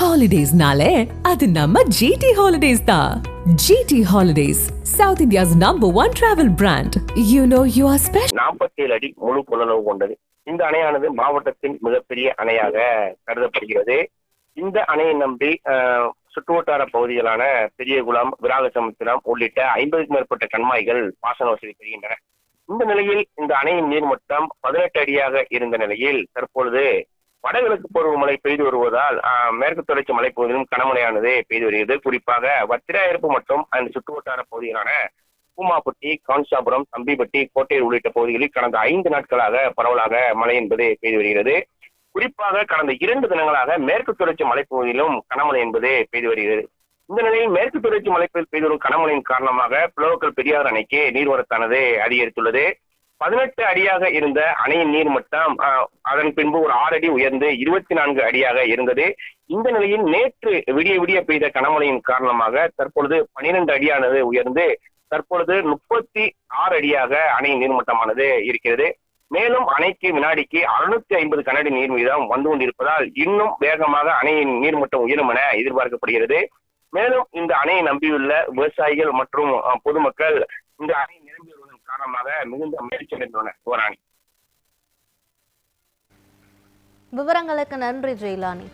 ஹாலிடேஸ்னாலே அது நம்ம ஜிடி ஹாலிடேஸ் தான் GT holidays south India's number one travel brand you know you are special நாற்பத்தி ஏழு அடி முழு கொள்ளளவு கொண்டது. இந்த அணையானது மாவட்டத்தின் மிகப்பெரிய அணையாக கருதப்படுகிறது. இந்த அணையை நம்பி சுற்றுவட்டார பகுதிகளான பெரியகுளம் விராகசமுத்திரம் உள்ளிட்ட ஐம்பதுக்கும் மேற்பட்ட கண்மாய்கள் பாசன வசதி பெறுகின்றன. இந்த நிலையில் இந்த அணையின் நீர்மட்டம் பதினெட்டு அடியாக இருந்த நிலையில் தற்பொழுது வடகிழக்கு பருவமழை பெய்து வருவதால் மேற்கு தொடர்ச்சி மலைப்பகுதியிலும் கனமழையானது பெய்து வருகிறது. குறிப்பாக வத்திராயிருப்பு மற்றும் அந்த சுற்றுவட்டார பகுதிகளான பூமாப்பட்டி காஞ்சாபுரம் தம்பிப்பட்டி கோட்டை உள்ளிட்ட பகுதிகளில் கடந்த ஐந்து நாட்களாக பரவலாக மழை என்பது பெய்து வருகிறது. குறிப்பாக கடந்த இரண்டு தினங்களாக மேற்கு தொடர்ச்சி மலைப்பகுதியிலும் கனமழை என்பது பெய்து வருகிறது. இந்த நிலையில் மேற்கு தொடர்ச்சி மலைப்பகுதியில் பெய்து வரும் கனமழையின் காரணமாக புலவக்கல் பெரியார் அணைக்கு நீர்வரத்தானது அதிகரித்துள்ளது. பதினெட்டு அடியாக இருந்த அணையின் நீர்மட்டம் ஆஹ், அதன் பின்பு ஒரு ஆறு அடி உயர்ந்து இருபத்தி நான்கு அடியாக இருந்தது. இந்த நிலையில் நேற்று விடிய விடிய பெய்த கனமழையின் காரணமாக தற்பொழுது பனிரெண்டு அடியானது உயர்ந்து தற்பொழுது முப்பத்தி ஆறு அடியாக அணையின் நீர்மட்டமானது இருக்கிறது. மேலும் அணைக்கு வினாடிக்கு அறுநூத்தி ஐம்பது கனடி நீர் வீதம் வந்து கொண்டிருப்பதால் இன்னும் வேகமாக அணையின் நீர்மட்டம் உயரும் என எதிர்பார்க்கப்படுகிறது. மேலும் இந்த அணையை நம்பியுள்ள விவசாயிகள் மற்றும் பொதுமக்கள் இந்த அணை காரணமாக மிகுந்த மகிழ்ச்சி அடைந்துள்ளனர் போராணி விவரங்களுக்கு நன்றி ஜெயலானி.